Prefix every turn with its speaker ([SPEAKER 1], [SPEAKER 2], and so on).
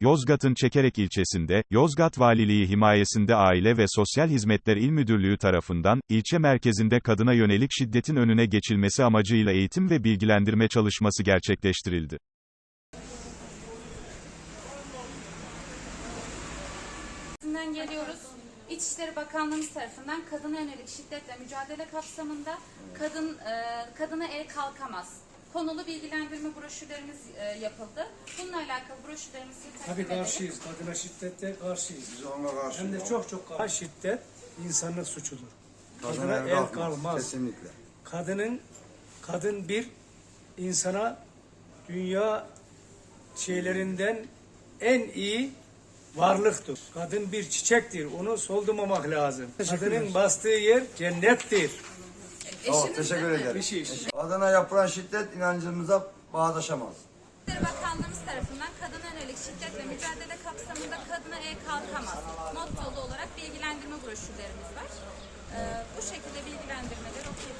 [SPEAKER 1] Yozgat'ın Çekerek ilçesinde, Yozgat Valiliği himayesinde Aile ve Sosyal Hizmetler İl Müdürlüğü tarafından, ilçe merkezinde kadına yönelik şiddetin önüne geçilmesi amacıyla eğitim ve bilgilendirme çalışması gerçekleştirildi.
[SPEAKER 2] Geliyoruz. İçişleri Bakanlığımız tarafından kadına yönelik şiddetle mücadele kapsamında kadın e, kadına el kalkamaz. Konulu bilgilendirme broşürlerimiz e, yapıldı. Bununla alakalı broşürlerimizi takdim
[SPEAKER 3] Tabii
[SPEAKER 2] edelim.
[SPEAKER 3] karşıyız. Kadına şiddete karşıyız.
[SPEAKER 4] Biz ona karşı.
[SPEAKER 3] Hem de çok çok karşı. Şiddet insanlık suçudur.
[SPEAKER 4] Kadına
[SPEAKER 3] Kadına
[SPEAKER 4] el
[SPEAKER 3] kalmaz.
[SPEAKER 4] Kesinlikle.
[SPEAKER 3] Kadının kadın bir insana dünya şeylerinden en iyi varlıktır. Kadın bir çiçektir. Onu soldurmamak lazım. Kadının bastığı yer cennettir.
[SPEAKER 4] Tamam, teşekkür ederim.
[SPEAKER 3] Bir şey.
[SPEAKER 4] Adana yapılan şiddet inancımıza bağdaşamaz.
[SPEAKER 2] İçişleri Bakanlığımız tarafından kadına yönelik şiddetle mücadele kapsamında kadına el kalkamaz. Mottolu olarak bilgilendirme broşürlerimiz var. E, bu şekilde bilgilendirmeleri.